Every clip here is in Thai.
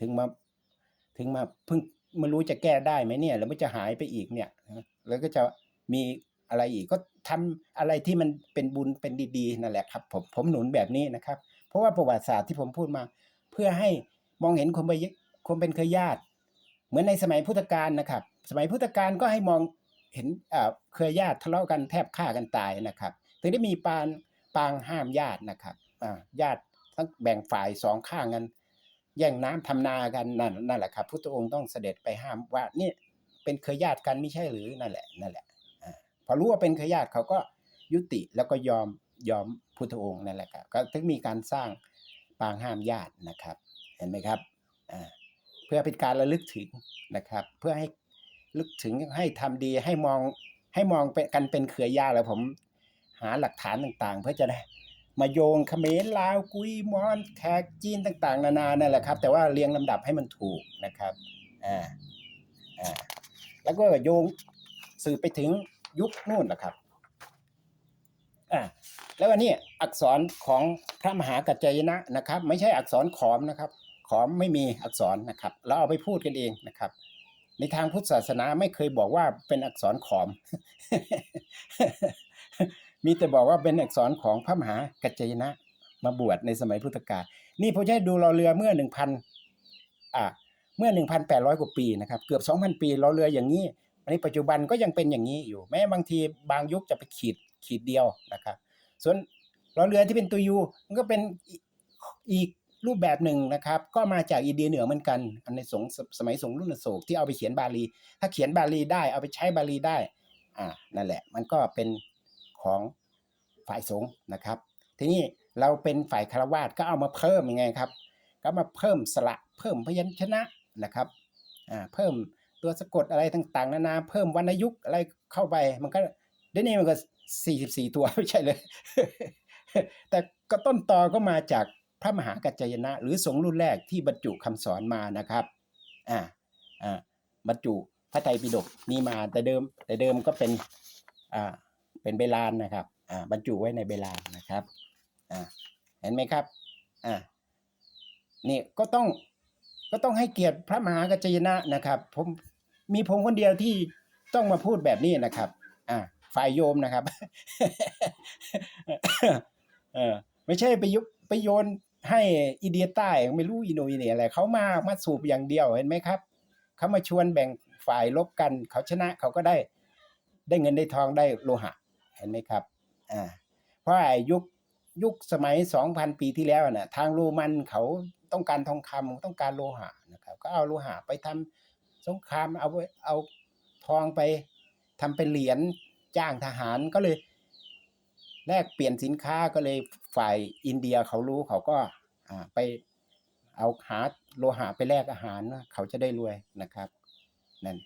ถึงมาถึงมาเพิ่งไม่รู้จะแก้ได้ไหมเนี่ยแล้วมันจะหายไปอีกเนี่ยแล้วก็จะมีอะไรอีกก็ทำอะไรที่มันเป็นบุญเป็นดีๆนั่นแหละครับ ผมผมหนุนแบบนี้นะครับ เพราะว่าประวัติศาสตร์ที่ผมพูดมา เพื่อให้มองเห็นความเป็นความเป็นเครือญาติ เหมือนในสมัยพุทธกาลนะครับ สมัยพุทธกาลก็ให้มองเห็นเออเครือญาติทะเลาะกันแทบฆ่ากันตายนะครับถึงได้มีปานปางห้ามญาตินะครับอ่าญาติทั้งแบ่งฝ่ายสองข้างกัน แย่งน้ำทำนากันนั่นนั่นแหละครับพุทธองค์ต้องเสด็จไปห้ามว่านี่เป็นเครือญาติกันไม่ใช่หรือนั่นแหละนั่นแหละพอรู้ว่าเป็นเครือญาติเขาก็ยุติแล้วก็ยอมยอมพุทธองค์นั่นแหละครับก็ถึงมีการสร้างปางห้ามญาตินะครับ เห็นไหมครับเพื่อเป็นการระลึกถึงนะครับ เพื่อให้ลึกถึงให้ทำดีให้มองให้มองเป็นกันเป็นเครือญาติแล้วผมหาหลักฐานต่างๆ เพื่อจะได้ มาโยงเขมรลาวกุยมอนแขกจีนต่างๆ นานานั่นแหละครับ แต่ว่าเรียงลำดับให้มันถูกนะครับอ่าอ่าแล้วก็โยงสืบไปถึงยุคนู่นนะครับอ่าแล้วอันนี้อักษรของพระมหากัจจยนะนะครับ ไม่ใช่อักษรขอมนะครับ ขอมไม่มีอักษรนะครับ เราเอาไปพูดกันเองนะครับ ในทางพุทธศาสนาไม่เคยบอกว่าเป็นอักษรขอม มีแต่บอกว่าเป็นอักษรของพระมหากัจจยนะ มาบวชในสมัยพุทธกาลนี่ผมจะให้ดูรอเรือเมื่อหนึ่งพันอ่าเมื่อหนึ่งพันแปดร้อยกว่าปีนะครับเกือบสองพันปีรอเรืออย่างนี้อันนี้ปัจจุบันก็ยังเป็นอย่างนี้อยู่ แม้บางทีบางยุคจะไปขีดขีดเดียวนะครับ ส่วนรอเรือที่เป็นตัวยูมันก็เป็นอีกรูปแบบหนึ่งนะครับ ก็มาจากอินเดียเหนือเหมือนกัน อันในสงสสมัยสงรุ่นโศกที่เอาไปเขียนบาลี ถ้าเขียนบาลีได้เอาไปใช้บาลีได้อ่านั่นแหละ มันก็เป็น ของฝ่ายสงฆ์นะครับ ทีนี้เราเป็นฝ่ายคารวาสก็เอามาเพิ่มยังไงครับ ก็มาเพิ่มสระเพิ่มพยัญชนะนะครับอ่าเพิ่มตัวสะกดอะไรต่างๆ นานาเพิ่มวรรณยุกต์อะไรเข้าไปมันก็เดี๋ยวนี้มันก็สี่สิบสี่ตัวไม่ใช่เลย แต่ก็ต้นตอก็มาจากพระมหากัจจายนะ หรือสงฆ์รุ่นแรกที่บรรจุคำสอนมานะครับอ่าอ่าบรรจุพระไตรปิฎกนี้มาแต่เดิมแต่เดิมก็เป็นอ่า เป็นเบลานนะครับอ่าบรรจุไว้ในเบลานนะครับอ่าเห็นไหมครับอ่านี่ก็ต้องก็ต้องให้เกียรติพระมหากัจจยนะนะครับ ผมมีผมคนเดียวที่ต้องมาพูดแบบนี้นะครับ อ่าฝ่ายโยมนะครับเออไม่ใช่ไปยุไปโยนให้อิเดียใต้ไม่รู้อินโดนีเซียอะไรเขามามาสูบอย่างเดียวเห็นไหมครับเขามาชวนแบ่งฝ่ายลบกัน เขาชนะเขาก็ได้ได้เงินได้ทองได้โลหะ เห็นไหมครับอ่าเพราะไอ้ยุคยุคสมัยสองพันปีที่แล้วน่ะทางโรมันเขาต้องการทองคำต้องการโลหะนะครับก็เอาโลหะไปทำสงครามเอาเอาทองไปทำเป็นเหรียญจ้างทหารก็เลยแลกเปลี่ยนสินค้าก็เลยฝ่ายอินเดียเขารู้เขาก็อ่าไปเอาหาโลหะไปแลกอาหารเขาจะได้รวยนะครับนั่น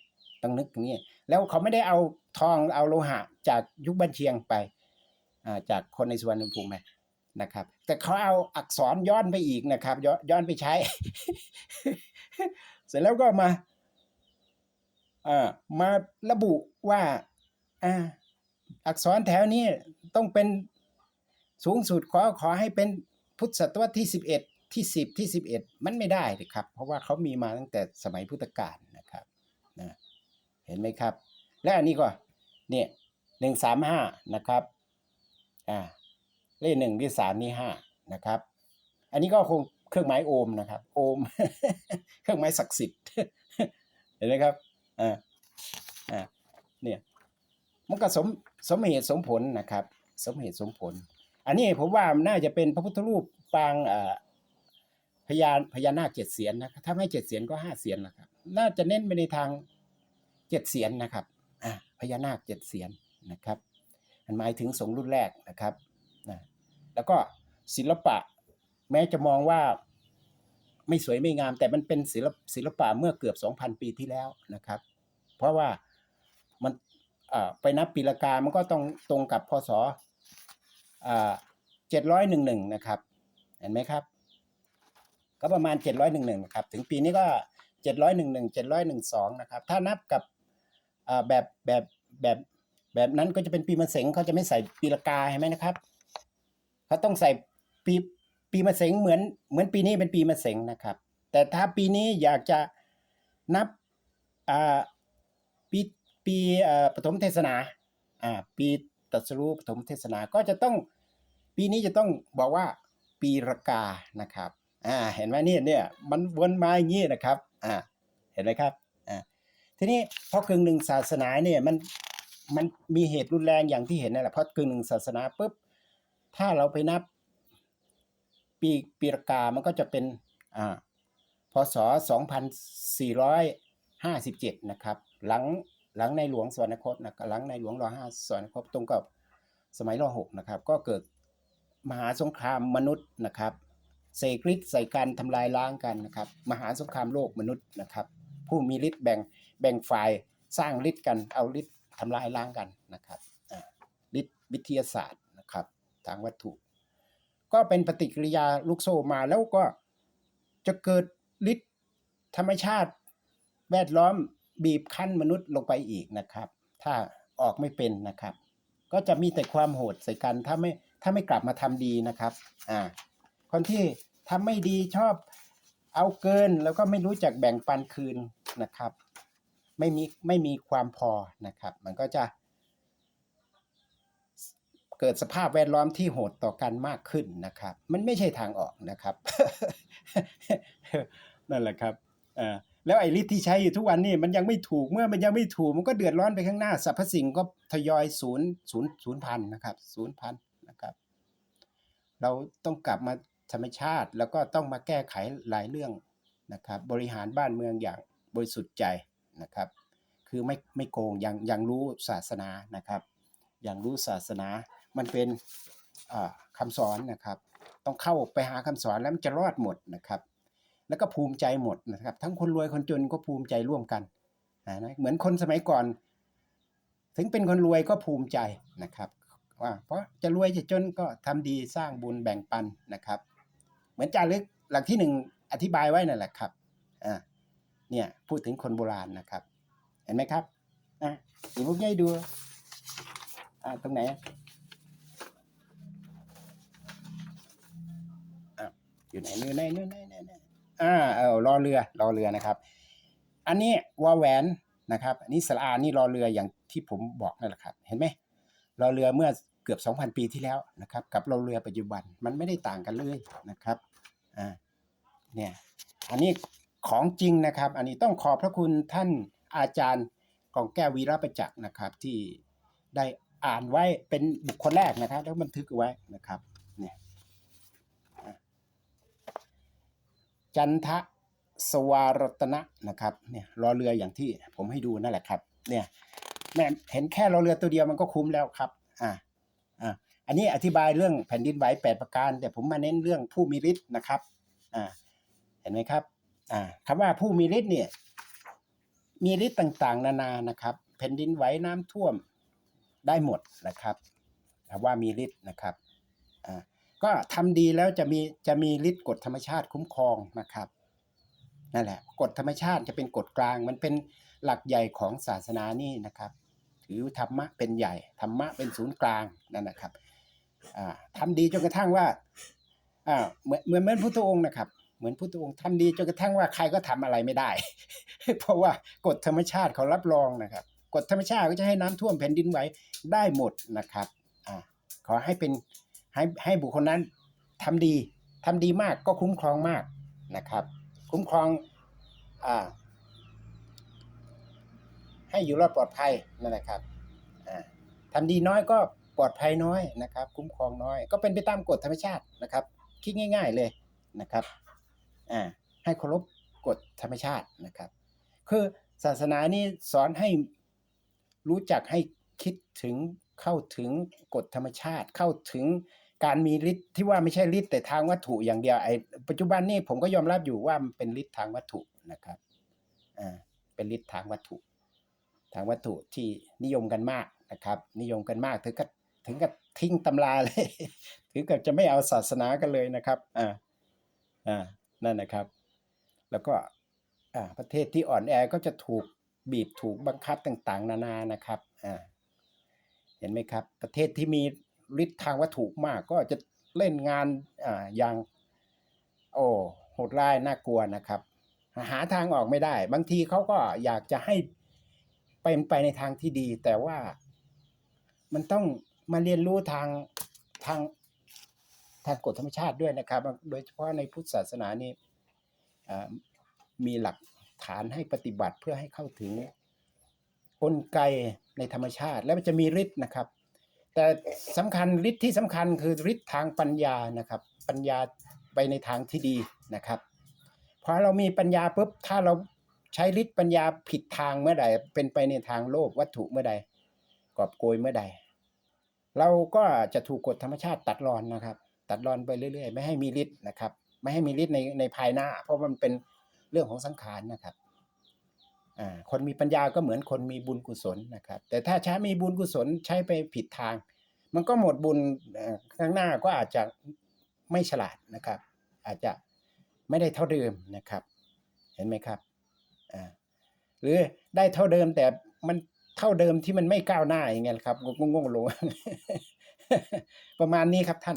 ต้องนึกอย่างนี้ แล้วเขาไม่ได้เอาทองเอาโลหะ จากยุคบันเชียงไปจากคนในสุวรรณภูมิไปนะครับ แต่เขาเอาอักษรย้อนไปอีกนะครับ ย้อนย้อนไปใช้ เสร็จแล้วก็มาอามาระบุว่าอักษรแถวนี้ต้องเป็นสูงสุดขอขอให้เป็นพุทธศตวรรษที่สิบเอ็ดที่สิบที่สิบเอ็ดมันไม่ได้เลยครับ เพราะว่าเขามีมาตั้งแต่สมัยพุทธกาล เห็นไหมครับ และอันนี้ก็เนี่ยหนึ่งสามห้านะครับอ่าเลขหนึ่งที่สามนี่ห้านะครับ อันนี้ก็คงเครื่องหมายโอมนะครับ โอม เครื่องหมายศักดิ์สิทธิ์เห็นไหมครับอ่าอ่าเนี่ยมันก็สมสมเหตุสมผลนะครับ สมเหตุสมผล อันนี้ผมว่าน่าจะเป็นพระพุทธรูปปางอ่อพญาพญานาคเจ็ดเสียนนะครับถ้าไม่เจ็ดเสียนก็ห้าเสียนนะครับ น่าจะเน้นไปในทาง เจ็ดเสียนนะครับอ่าพญานาคเจ็ดเสียนนะครับมันหมายถึงสงรุ่นแรกนะครับนะแล้วก็ศิลปะแม้จะมองว่าไม่สวยไม่งาม แต่มันเป็นศิลปศิลปะเมื่อเกือบสองพันปีที่แล้วนะครับ เพราะว่ามันไปนับปีละกา มันก็ต้องตรงกับพศเจ็ดร้อยหนึ่งหนึ่งนะครับ เห็นไหมครับ ก็ประมาณเจ็ดร้อยหนึ่งหนึ่งนะครับ ถึงปีนี้ก็เจ็ดร้อยหนึ่งหนึ่งเจ็ดร้อยหนึ่งสองนะครับ ถ้านับกับ แบบแบบแบบแบบนั้นก็จะเป็นปีมะเสงเขาจะไม่ใส่ปีละกาเห็นไหมนะครับเขาต้องใส่ปีปีมะเสงเหมือนเหมือนปีนี้เป็นปีมะเสงนะครับ แต่ถ้าปีนี้อยากจะนับอ่าปีปีอ่อปฐมเทศนาอ่าปีตรัสรู้ปฐมเทศนาก็จะต้องปีนี้จะต้องบอกว่าปีรากานะครับ อ่า เห็นไหมเนี่ยเนี่ยมันวนมาอย่างนี้นะครับ อ่า เห็นไหมครับ ทีนี้พอกึ่งหนึ่งศาสนาเนี่ยมันมันมีเหตุรุนแรงอย่างที่เห็นนั่นแหละเพราะกึ่งหนึ่งศาสนาปุ๊บถ้าเราไปนับปีปีรกามันก็จะเป็นอ่าพศ 2457 นะครับ หลังหลังในหลวงสวรรคตนะหลังในหลวงรอห้าสวรรคตตรงกับสมัยรอหกนะครับ ก็เกิดมหาสงครามมนุษย์นะครับเสกฤทธิ์ใส่กันทำลายล้างกันนะครับ มหาสงครามโลกมนุษย์นะครับ ผู้มีฤทธิ์แบ่ง แบ่งฝ่ายสร้างฤทธิ์กัน เอาฤทธิ์ทำลายล้างกันนะครับฤทธิ์วิทยาศาสตร์นะครับทางวัตถุ ก็เป็นปฏิกิริยาลูกโซ่มาแล้วก็จะเกิดฤทธิ์ธรรมชาติแวดล้อมบีบคั้นมนุษย์ลงไปอีกนะครับ ถ้าออกไม่เป็นนะครับ ก็จะมีแต่ความโหดใส่กันถ้าไม่ถ้าไม่กลับมาทำดีนะครับอ่าคนที่ทำไม่ดีชอบเอาเกินแล้วก็ไม่รู้จักแบ่งปันคืนนะครับ ไม่มีไม่มีความพอนะครับ มันก็จะ เกิดสภาพแวดล้อมที่โหดต่อกันมากขึ้นนะครับ มันไม่ใช่ทางออกนะครับ นั่นแหละครับอ่าแล้วไอ้ฤทธิ์ที่ใช้อยู่ทุกวันนี่มันยังไม่ถูกเมื่อมันยังไม่ถูกมันก็เดือดร้อนไปข้างหน้าสรรพสิ่งก็ทยอยศูนย์ศูนย์ศูนย์พันนะครับศูนย์พันนะครับ เราต้องกลับมาธรรมชาติแล้วก็ต้องมาแก้ไขหลายเรื่องนะครับ บริหารบ้านเมืองอย่างบริสุทธิ์ใจ นะครับ คือไม่ไม่โกงยังยังรู้ศาสนานะครับยังรู้ศาสนา มันเป็นอ่าคำสอนนะครับ ต้องเข้าไปหาคำสอนแล้วมันจะรอดหมดนะครับ แล้วก็ภูมิใจหมดนะครับ ทั้งคนรวยคนจนก็ภูมิใจร่วมกันนะเหมือนคนสมัยก่อน ถึงเป็นคนรวยก็ภูมิใจนะครับว่าเพราะจะรวยจะจนก็ทำดีสร้างบุญแบ่งปันนะครับ เหมือนจารึกหลักที่หนึ่งอธิบายไว้นั่นแหละครับอ่า เนี่ยพูดถึงคนโบราณนะครับ เห็นไหมครับอะสีพวกนี้ดูอ่าตรงไหนอะอยู่ไหนนู่นไหนนู่นไหนไหนไหนอ่าเออรอเรือรอเรือนะครับ อันนี้วอแหวนนะครับ อันนี้สระอานี่รอเรืออย่างที่ผมบอกนั่นแหละครับ เห็นไหมรอเรือเมื่อเกือบ 2,000 ปีที่แล้วนะครับ กับรอเรือปัจจุบันมันไม่ได้ต่างกันเลยนะครับอ่าเนี่ยอันนี้ ของจริงนะครับ อันนี้ต้องขอบพระคุณท่านอาจารย์กองแก้ววีระประจักษ์นะครับ ที่ได้อ่านไว้เป็นบุคคลแรกนะครับ แล้วบันทึกไว้นะครับเนี่ยจันทะสวารตนะนะครับเนี่ยรอเรืออย่างที่ผมให้ดูนั่นแหละครับเนี่ยแม่เห็นแค่รอเรือตัวเดียวมันก็คุ้มแล้วครับอ่าอ่าอันนี้อธิบายเรื่องแผ่นดินไหวแปดประการ แต่ผมมาเน้นเรื่องผู้มีฤทธิ์นะครับอ่าเห็นไหมครับ อ่าคำว่าผู้มีฤทธิ์เนี่ย มีฤทธิ์ต่างๆ นานานะครับแผ่นดินไหวน้ำท่วมได้หมดนะครับคำว่ามีฤทธิ์นะครับอ่าก็ทำดีแล้วจะมีจะมีฤทธิ์กฎธรรมชาติคุ้มครองนะครับนั่นแหละกฎธรรมชาติจะเป็นกฎกลาง มันเป็นหลักใหญ่ของศาสนานี่นะครับถือธรรมะเป็นใหญ่ธรรมะเป็นศูนย์กลางนั่นนะครับอ่าทำดีจนกระทั่งว่าอ่าเหมือนเหมือนเหมือนพุทธองค์นะครับ เหมือนพุทธองค์ทำดีจนกระทั่งว่าใครก็ทำอะไรไม่ได้ เพราะว่ากฎธรรมชาติเขารับรองนะครับกฎธรรมชาติก็จะให้น้ำท่วมแผ่นดินไหวได้หมดนะครับอขอให้เป็นให้ให้บุคคลนั้นทำดีทำดีมากก็คุ้มครองมากนะครับ คุ้มครองอให้อยู่รอดปลอดภัยนั่นแหละครับอ่าทำดีน้อยก็ปลอดภัยน้อยนะครับ คุ้มครองน้อย ก็เป็นไปตามกฎธรรมชาตินะครับ คิดง่าย ๆเลยนะครับ อ่าให้เคารพกฎธรรมชาตินะครับ คือศาสนานี่สอนให้รู้จักให้คิดถึงเข้าถึงกฎธรรมชาติ เข้าถึงการมีฤทธิ์ที่ว่าไม่ใช่ฤทธิ์แต่ทางวัตถุอย่างเดียวไอ้ปัจจุบันนี่ผมก็ยอมรับอยู่ว่ามันเป็นฤทธิ์ทางวัตถุนะครับอ่าเป็นฤทธิ์ทางวัตถุ ทางวัตถุที่นิยมกันมากนะครับ นิยมกันมากถึงกับถึงกับทิ้งตำราเลย ถึงกับจะไม่เอาศาสนากันเลยนะครับอ่าอ่า นั่นนะครับ แล้วก็ประเทศที่อ่อนแอก็จะถูกบีบถูกบังคับต่างๆ นานานะครับเห็นไหมครับ ประเทศที่มีฤทธิ์ทางวัตถุมากก็จะเล่นงานออย่าง โอ้โหดร้ายน่ากลัวนะครับ หาทางออกไม่ได้ บางทีเขาก็อยากจะให้เป็นไปในทางที่ดี แต่ว่ามันต้องมาเรียนรู้ทางทาง ทางกฎธรรมชาติด้วยนะครับ โดยเฉพาะในพุทธศาสนานี่มีหลักฐานให้ปฏิบัติเพื่อให้เข้าถึงกลไกในธรรมชาติ แล้วมันจะมีฤทธิ์นะครับ แต่สำคัญฤทธิ์ที่สำคัญคือฤทธิ์ทางปัญญานะครับ ปัญญาไปในทางที่ดีนะครับพอเรามีปัญญาปุ๊บถ้าเราใช้ฤทธิ์ปัญญาผิดทางเมื่อใดเป็นไปในทางโลภวัตถุเมื่อใดกอบโกยเมื่อใด เราก็จะถูกกฎธรรมชาติตัดรอนนะครับ ตัดรอนไปเรื่อยๆ ไม่ให้มีฤทธิ์นะครับ ไม่ให้มีฤทธิ์ในในภายหน้า เพราะมันเป็นเรื่องของสังขารนะครับอ่าคนมีปัญญาก็เหมือนคนมีบุญกุศลนะครับ แต่ถ้าใช้มีบุญกุศลใช้ไปผิดทาง มันก็หมดบุญข้างหน้าก็อาจจะไม่ฉลาดนะครับ อาจจะไม่ได้เท่าเดิมนะครับ เห็นไหมครับอ่าหรือได้เท่าเดิมแต่มันเท่าเดิมที่มันไม่ก้าวหน้าอย่างเงี้ยครับงงๆลงประมาณนี้ครับท่าน